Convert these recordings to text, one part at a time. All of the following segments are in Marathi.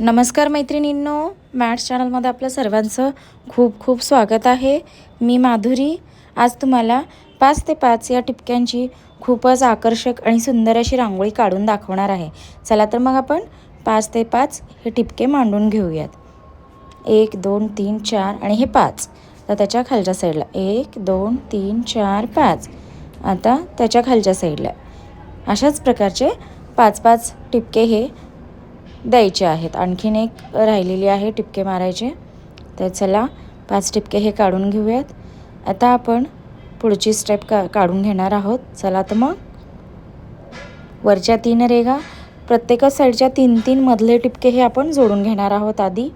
नमस्कार मैत्रिणींनो मॅथ्स चॅनलमध्ये आपल्या सर्वांचं खूप खूप स्वागत आहे. मी माधुरी. आज तुम्हाला पाच ते पाच या टिपक्यांची खूपच आकर्षक आणि सुंदर अशी रांगोळी काढून दाखवणार आहे. चला तर मग आपण पाच ते पाच हे टिपके मांडून घेऊयात. एक दोन तीन चार आणि हे पाच. तर त्याच्या खालच्या साईडला. एक दोन तीन चार पाच. आता त्याच्या खालच्या साईडला. अशाच प्रकारचे पाच पाच टिपके हे द्यायचे आहेत. आणखीन एक राहिलेली आहे टिपके मारायचे. तर चला पाच टिपके हे काढून घेऊयात. आता आपण पुढची स्टेप का काढून घेणार आहोत. चला तर मग. वरच्या तीन रेगा प्रत्येकच साईडच्या तीन तीन मधले टिपके हे आपण जोडून घेणार आहोत आधी.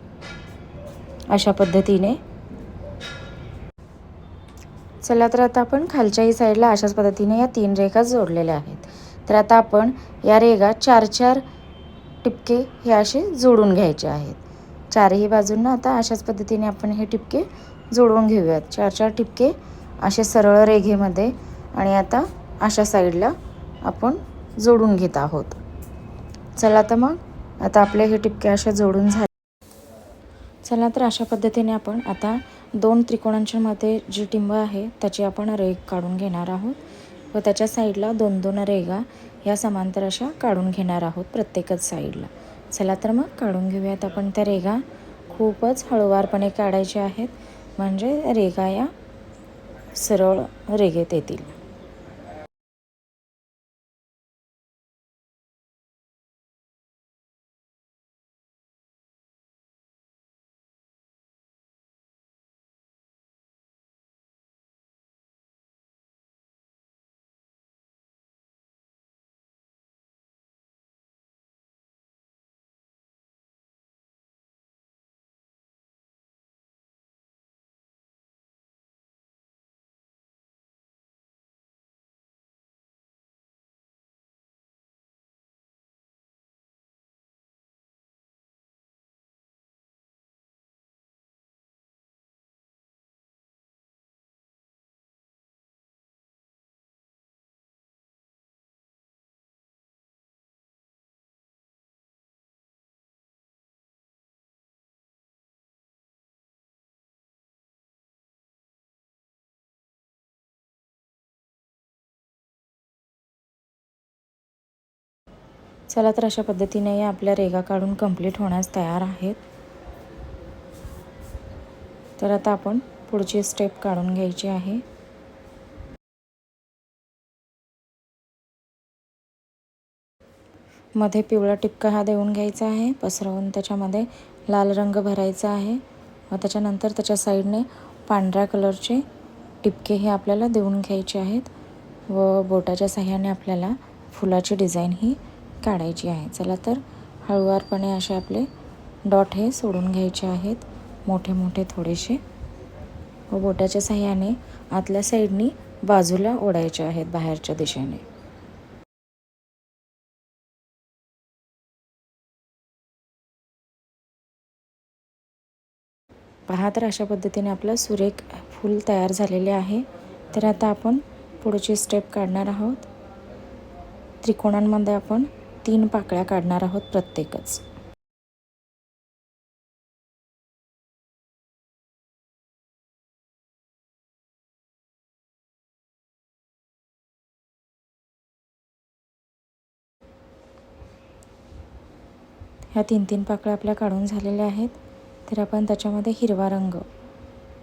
अशा पद्धतीने. चला तर आता आपण खालच्याही साईडला अशाच पद्धतीने या तीन रेखा जोडलेल्या आहेत. तर आता आपण या रेगा चार चार टिपके हे असे जोडून घ्यायचे आहेत. चारही बाजूंना आता अशाच पद्धतीने आपण हे टिपके जोडून घेऊयात. चार चार टिपके असे सरळ रेघेमध्ये आणि आता अशा साईडला आपण जोडून घेत आहोत. चला तर मग आता आपले हे टिपके असे जोडून झाले. चला तर अशा पद्धतीने आपण आता दोन त्रिकोणांच्या मध्ये जी टिंब आहे त्याची आपण रेघ काढून घेणार आहोत. व त्याच्या साईडला दोन दोन रेगा या समांतर अशा काढून घेणार आहोत प्रत्येकच साईडला चला तर मग काढून घेऊयात आपण त्या रेगा खूपच हळूवारपणे काढायच्या आहेत. म्हणजे रेगा या सरळ रेगेत येतील. चला तर अशा पद्धतीने या आपल्या रेगा काढून कंप्लीट होण्यास तयार आहेत. तर आता आपण पुढची स्टेप काढून घ्यायची आहे. मध्ये पिवळा टिपका हा देऊन घ्यायचा आहे. पसरवून त्याच्यामध्ये लाल रंग भरायचा आहे. व त्याच्यानंतर त्याच्या साईडने पांढऱ्या कलरचे टिपके हे आपल्याला देऊन घ्यायचे आहेत. व बोटाच्या साह्याने आपल्याला फुलाची डिझाईन ही काढायची आहे. चला तर हळुवारपणे असे आपले डॉट हे सोडून घ्यायचे आहेत. मोठे मोठे थोडेसे. व बोटाच्या साह्याने आतल्या साईडनी बाजूला ओढायचे आहेत बाहेरच्या दिशेने. पहा तर अशा पद्धतीने आपलं सुरेख फूल तयार झालेले आहे. तर आता आपण पुढची स्टेप काढणार आहोत. त्रिकोणांमध्ये आपण तीन पाकळ्या काढणार आहोत प्रत्येकच. ह्या तीन तीन पाकळ्या आपल्या काढून झालेल्या आहेत. तर आपण त्याच्यामध्ये हिरवा रंग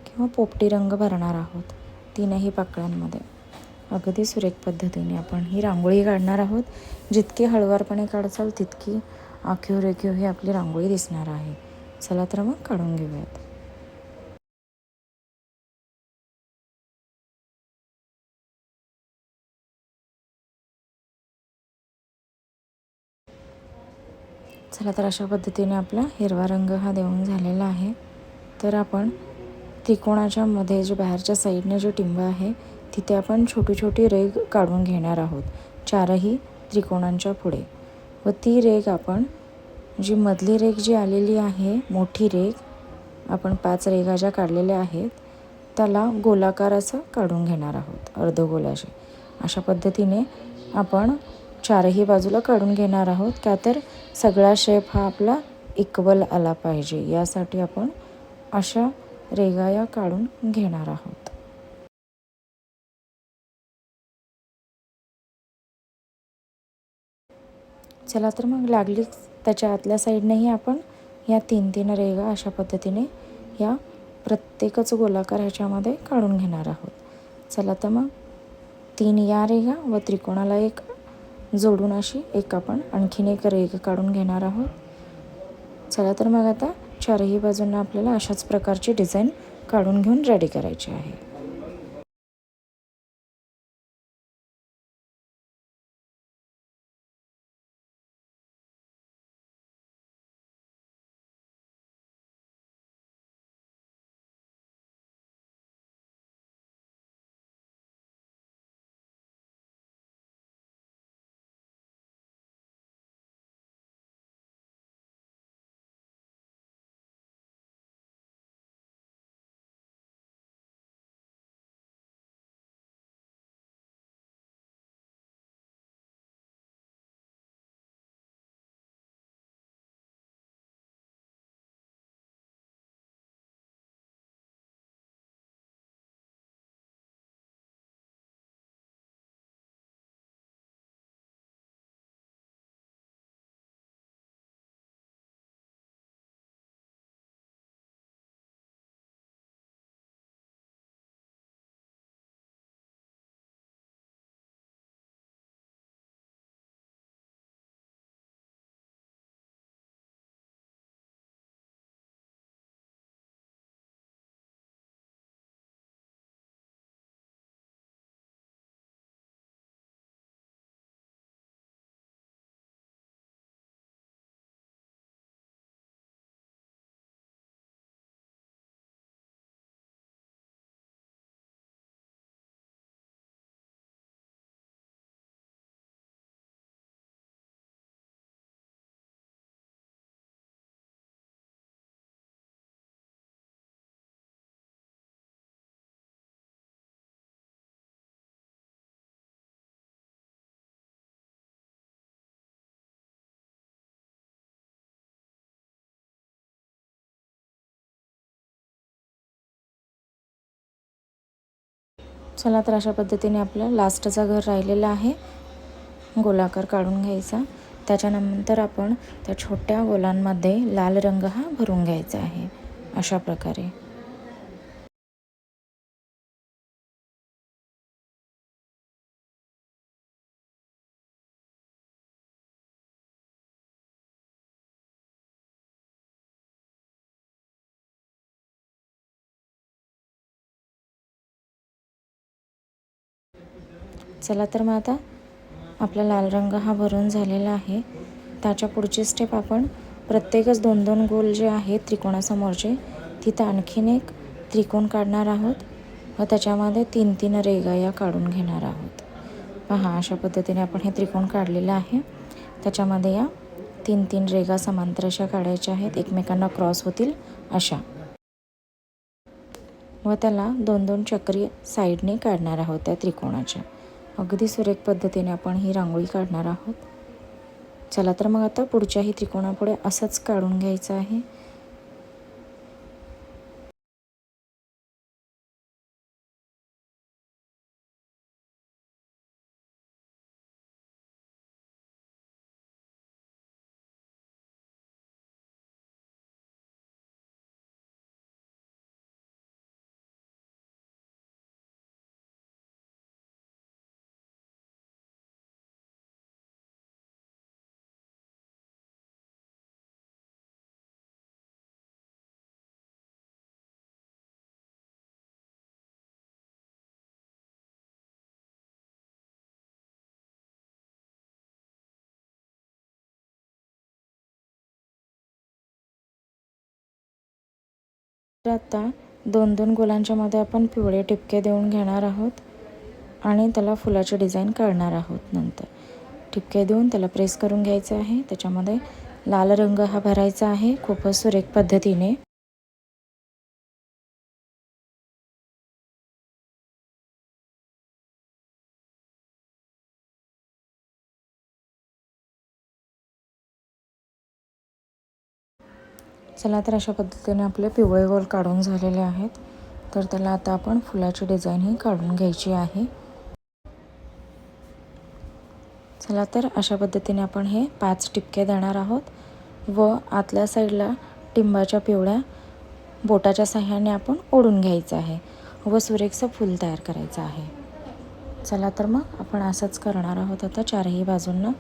किंवा पोपटी रंग भरणार आहोत. तीनही पाकळ्यांमध्ये. अगदी सुरेख पद्धतीने आपण ही रांगोळी काढणार आहोत. जितकी हळवारपणे काढचाल तितकी आखीव रेखीव ही आपली रांगोळी दिसणार आहे. चला तर मग काढून घेऊयात. चला तर अशा पद्धतीने आपला हिरवा रंग हा देऊन झालेला आहे. तर आपण त्रिकोणाच्या मध्ये जे बाहेरच्या साईडने जे टिंब आहे तिथे आपण छोटी छोटी रेग काढून घेणार आहोत. चारही त्रिकोणांच्या पुढे. व ती रेग आपण जी मधली रेग जी आलेली आहे मोठी रेग आपण पाच रेगा ज्या काढलेल्या आहेत त्याला गोलाकार असं काढून घेणार आहोत अर्धगोलाशी. अशा पद्धतीने आपण चारही बाजूला काढून घेणार आहोत. का तर सगळा शेप हा आपला इक्वल आला पाहिजे. यासाठी आपण अशा रेगाया काढून घेणार आहोत. चला तर मग लागलीच. त्याच्या आतल्या साईडनेही आपण या तीन तीन रेगा अशा पद्धतीने या प्रत्येकच गोलाकार ह्याच्यामध्ये काढून घेणार आहोत. चला तर मग तीन या रेगा व त्रिकोणाला एक जोडून अशी एक आपण आणखीन एक रेग काढून घेणार आहोत. चला तर मग आता चारही बाजूंना आपल्याला अशाच प्रकारची डिझाईन काढून घेऊन रेडी करायची आहे. चला तर अशा पद्धतीने आपलं लास्टचा घर राहिलेला आहे. गोलाकार काढून घ्यायचा. त्याच्यानंतर आपण त्या छोट्या गोलांमध्ये लाल रंग हा भरून घ्यायचा आहे. अशा प्रकारे. चला तर मग आता आपला लाल रंग हा भरून झालेला आहे. त्याच्या पुढची स्टेप आपण प्रत्येकच दोन दोन गोल जे आहेत त्रिकोणासमोरचे तिथं आणखीन एक त्रिकोण काढणार आहोत व त्याच्यामध्ये तीन तीन रेगा या काढून घेणार आहोत. पहा अशा पद्धतीने आपण हे त्रिकोण काढलेलं आहे. त्याच्यामध्ये या तीन तीन रेगा समांतर अशा काढायच्या आहेत. एकमेकांना क्रॉस होतील अशा. व त्याला दोन दोन चक्री साईडने काढणार आहोत त्या त्रिकोणाच्या. अगदी सुरेख पद्धतीने आपण ही रांगोळी काढणार आहोत. चला तर मग आता पुढच्याही त्रिकोणापुढे असंच काढून घ्यायचं आहे. तर आता दोन दोन गुलांच्यामध्ये आपण पिवळे टिपके देऊन घेणार आहोत आणि त्याला फुलाची डिझाईन काढणार आहोत नंतर. टिपके देऊन त्याला प्रेस करून घ्यायचं आहे. त्याच्यामध्ये लाल रंग हा भरायचा आहे. खूपच सुरेख पद्धतीने. चला तर अशा पद्धतीने आपले पिवळे गोल काढून झालेले आहेत. तर त्याला आता आपण फुलाची डिझाईन ही काढून घ्यायची आहे. चला तर अशा पद्धतीने आपण हे पाच टिपके देणार आहोत व आतल्या साईडला टिंबाच्या पिवळ्या बोटाच्या साह्याने आपण ओढून घ्यायचं आहे व सुरेखचं फूल तयार करायचं आहे. चला तर मग आपण असंच करणार आहोत. आता चारही बाजूंना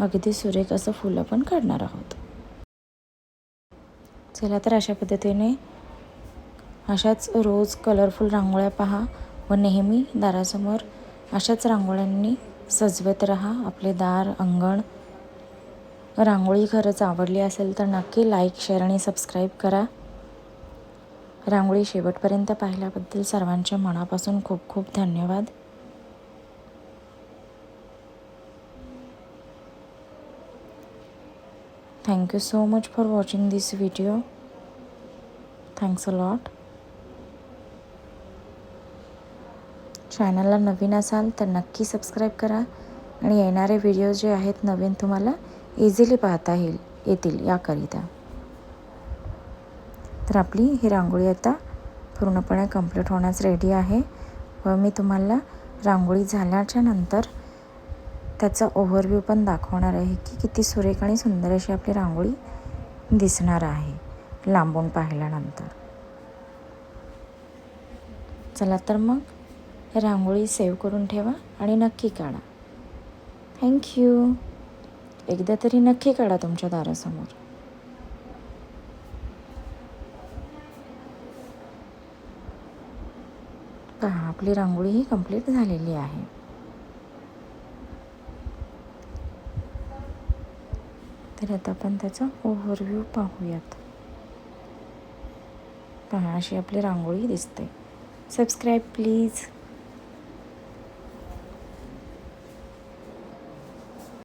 अगदी सुरेख असं फूल आपण काढणार आहोत. चला तर अशा पद्धतीने अशाच रोज कलरफुल रांगोळ्या पहा व नेहमी दारासमोर अशाच रांगोळ्यांनी सजवत राहा आपले दार अंगण. रांगोळी खरंच आवडली असेल तर नक्की लाईक शेअर आणि सबस्क्राईब करा. रांगोळी शेवटपर्यंत पाहिल्याबद्दल सर्वांच्या मनापासून खूप खूप धन्यवाद. Thank you so much for watching this video. A lot lot. चॅनलला नवीन असाल तर नक्की सबस्क्राईब करा आणि येणारे व्हिडिओ जे आहेत नवीन तुम्हाला इझिली पाहता येईल येतील याकरिता तर आपली ही रांगोळी आता पूर्णपणे कंप्लीट होण्यास रेडी आहे व मी तुम्हाला रांगोळी झाल्याच्यानंतर त्याचा ओव्हरव्ह्यू पण दाखवणार आहे की किती सुरेख आणि सुंदर अशी आपली रांगोळी दिसणार आहे लांबून पाहिल्यानंतर. चला तर मग रांगोळी सेव्ह करून ठेवा आणि नक्की काढा. थँक्यू एकदा तरी नक्की काढा तुमच्या दारासमोर. पहा आपली रांगोळी ही कंप्लीट झालेली आहे. तर आता आपण त्याचा ओव्हरव्ह्यू पाहूयात. पहा अशी आपली रांगोळी दिसते. Subscribe please